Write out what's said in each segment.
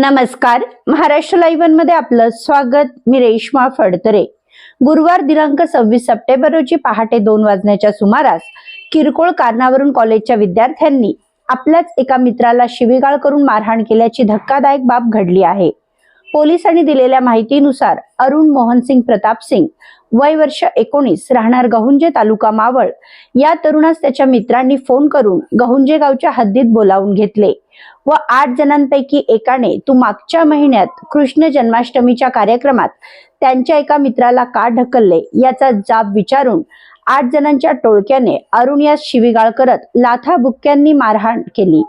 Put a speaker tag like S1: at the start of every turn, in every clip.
S1: नमस्कार. महाराष्ट्र लाईव्हमध्ये आपलं स्वागत. मी रेश्मा फडतरे. गुरुवार दिनांक सव्वीस सप्टेंबर रोजी पहाटे दोन वाजण्याच्या सुमारास किरकोळ कारणावरून कॉलेजच्या विद्यार्थ्यांनी आपल्याच एका मित्राला शिवीगाळ करून मारहाण केल्याची धक्कादायक बाब घडली आहे. पोलिसांनी दिलेल्या माहितीनुसार अरुण मोहनसिंग प्रताप सिंग वय वर्ष एकोणीस राहणार गहुंजे तालुका मावळ. या तरुणास त्याच्या मित्रांनी फोन करून गहुंजे गावच्या हद्दीत बोलावून घेतले. व आठ जणांपैकी एकाने तू मागच्या महिन्यात कृष्ण जन्माष्टमीच्या कार्यक्रमात त्यांच्या एका मित्राला का ढकलले याचा जाब विचारून आठ जणांच्या टोळक्याने अरुण यास शिवीगाळ करत लाथा बुक्क्यांनी मारहाण केली.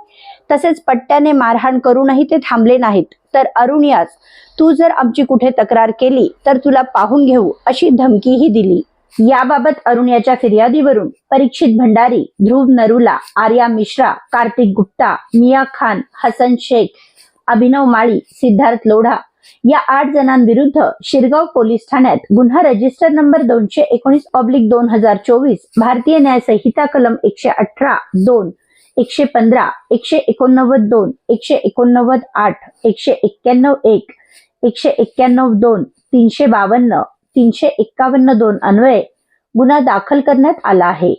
S1: तसेच पट्ट्याने मारहाण करूनही ते थांबले नाहीत. तर अरुण यास तू जर आमची कुठे तक्रार केली तर तुला पाहून घेऊ अशी धमकीही दिली. याबाबत अरुण याच्या फिर्यादीवरून परीक्षित भंडारी ध्रुव नरुला आर्या मिश्रा कार्तिक गुप्ता मिया खान हसन शेख अभिनव माळी सिद्धार्थ लोढा या आठ जणांविरुद्ध शिरगाव पोलीस ठाण्यात गुन्हा रजिस्टर नंबर दोनशे एकोणीस ऑब्लिक दोन हजार चोवीस भारतीय न्याय संहिता कलम एकशे अठरा दोन एकशे पंधरा एकशे एकोणनव्वद दोन एकशे एकोणनव्वद आठ एकशे एक्क्याण्णव एक एकशे एक्क्याण्णव दोन तीनशे बावन्न तीनशे एक्कावन्न दोन अन्वये गुन्हा दाखल करण्यात आला आहे.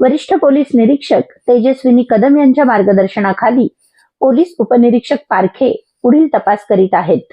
S1: वरिष्ठ पोलीस निरीक्षक तेजस्विनी कदम यांच्या मार्गदर्शनाखाली पोलीस उपनिरीक्षक पारखे पुढील तपास करीत आहेत.